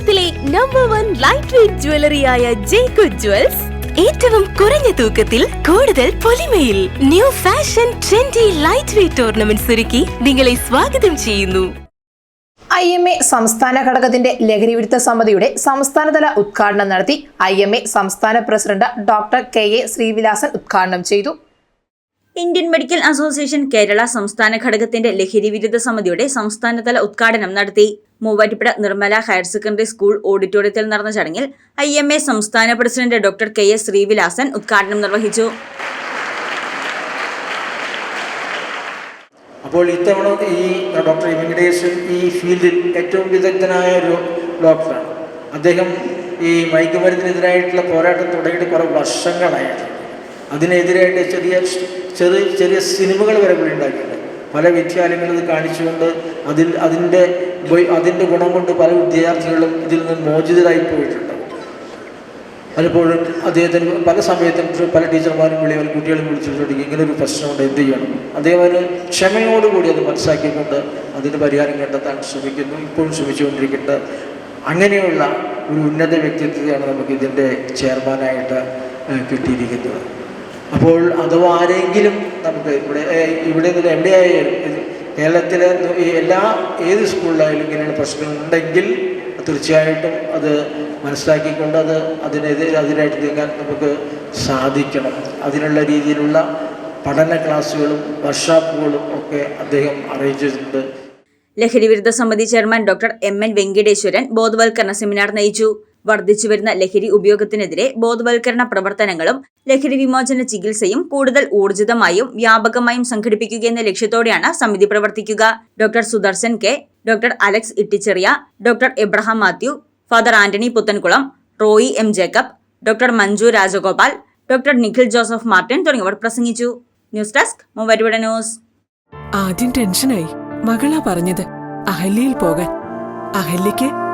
കേരളത്തിലെ number one light weight ജ്വല്ലറിയായ ജേക്കു ജ്വൽസ് ഏറ്റവും കുറഞ്ഞ തൂക്കത്തിൽ കൂടുതൽ പൊലിമയിൽ new fashion trendy light weight ornaments ഒരുക്കി നിങ്ങളെ സ്വാഗതം ചെയ്യുന്നു. ഐ എം എ സംസ്ഥാന ഘടകത്തിന്റെ ലഹരിവിരുദ്ധ സമിതിയുടെ സംസ്ഥാനതല ഉദ്ഘാടനം നടത്തി ഐ എം എ സംസ്ഥാന president doctor K A Srivilasan ഉദ്ഘാടനം ചെയ്തു. ഇന്ത്യൻ മെഡിക്കൽ അസോസിയേഷൻ കേരള സംസ്ഥാന ഘടകത്തിന്റെ ലഹരി വിരുദ്ധ സമിതിയുടെ സംസ്ഥാനതല ഉദ്ഘാടനം നടത്തി Muvattupuzha Nirmala higher secondary school ഓഡിറ്റോറിയത്തിൽ നടന്ന ചടങ്ങിൽ ഐ എം എ സംസ്ഥാന president doctor K S Srivilasan ഉദ്ഘാടനം നിർവഹിച്ചു. അപ്പോൾ ഇത്തവണ ഈ ഡോക്ടർ വെങ്കടേശൻ ഈ ഫീൽഡിൽ ഏറ്റവും വിദഗ്ധനായ ഒരു ഡോക്ടറാണ്. അദ്ദേഹം ഈ മയക്കുമരുന്നിനെതിരായിട്ടുള്ള പോരാട്ടം തുടങ്ങിയിട്ട് കുറേ വർഷങ്ങളായിട്ട് അതിനെതിരായിട്ട് ചെറിയ ചെറിയ ചെറിയ സിനിമകൾ വരെ ഉണ്ടാക്കിയിട്ടുണ്ട്. പല വിദ്യാലയങ്ങളും ഇത് കാണിച്ചുകൊണ്ട് അതിൽ അതിന്റെ അതിന്റെ ഗുണം കൊണ്ട് പല വിദ്യാർത്ഥികളും ഇതിൽ നിന്ന് മോചിതരായി പോയിട്ടുണ്ട്. പലപ്പോഴും അദ്ദേഹത്തിന് പല സമയത്തും പല ടീച്ചർമാരും വിളിയവർ കുട്ടികളും വിളിച്ചിട്ടുണ്ടെങ്കിൽ ഇങ്ങനെ ഒരു പ്രശ്നമുണ്ട് എന്ത് ചെയ്യണം? അദ്ദേഹം അതിന് ക്ഷമയോടുകൂടി അത് മനസ്സിലാക്കിക്കൊണ്ട് അതിന് പരിഹാരം കണ്ടെത്താൻ ശ്രമിക്കുന്നു ഇപ്പോഴും ശ്രമിച്ചുകൊണ്ടിരിക്കട്ടെ അങ്ങനെയുള്ള ഒരു ഉന്നത വ്യക്തിത്വമാണ് നമുക്ക് ഇതിന്റെ ചെയർമാനായിട്ട് കിട്ടിയിരിക്കുന്നത്. അപ്പോൾ അഥവാ ആരെങ്കിലും നമുക്ക് ഇവിടെ ഇവിടെ നിന്ന് എവിടെയായാലും കേരളത്തിലെ എല്ലാ ഏത് സ്കൂളിലായാലും ഇങ്ങനെയുള്ള പ്രശ്നങ്ങൾ ഉണ്ടെങ്കിൽ തീർച്ചയായിട്ടും അത് മനസ്സിലാക്കിക്കൊണ്ട് അത് അതിനെതിരെ അതിനായിട്ട് നീങ്ങാൻ നമുക്ക് സാധിക്കണം. അതിനുള്ള രീതിയിലുള്ള പഠന ക്ലാസ്സുകളും വർക്ക്ഷോപ്പുകളും ഒക്കെ അദ്ദേഹം അറിയിച്ചിട്ടുണ്ട് ചെയ്തിട്ടുണ്ട്. ലഹരി വിരുദ്ധ സമിതി chairman doctor M N Venkateswaran ബോധവൽക്കരണ സെമിനാർ നയിച്ചു. വർദ്ധിച്ചുവരുന്ന ലഹരി ഉപയോഗത്തിനെതിരെ ബോധവൽക്കരണ പ്രവർത്തനങ്ങളും ലഹരി വിമോചന ചികിത്സയും കൂടുതൽ ഊർജിതമായും വ്യാപകമായും സംഘടിപ്പിക്കുക എന്ന ലക്ഷ്യത്തോടെയാണ് സമിതി പ്രവർത്തിക്കുക. Doctor Sudarshan K doctor Alex Itticheriya doctor Abraham Mathew father Antony Puthenkulam Roy M Jacob doctor Manju Rajagopal doctor Nikhil Joseph Martin തുടങ്ങിയവർ പ്രസംഗിച്ചു. News desk news. ആദ്യം ടെൻഷനായി മകളാ പറഞ്ഞത് അഹല്യയിൽ പോകാൻ. അഹല്യയ്ക്ക്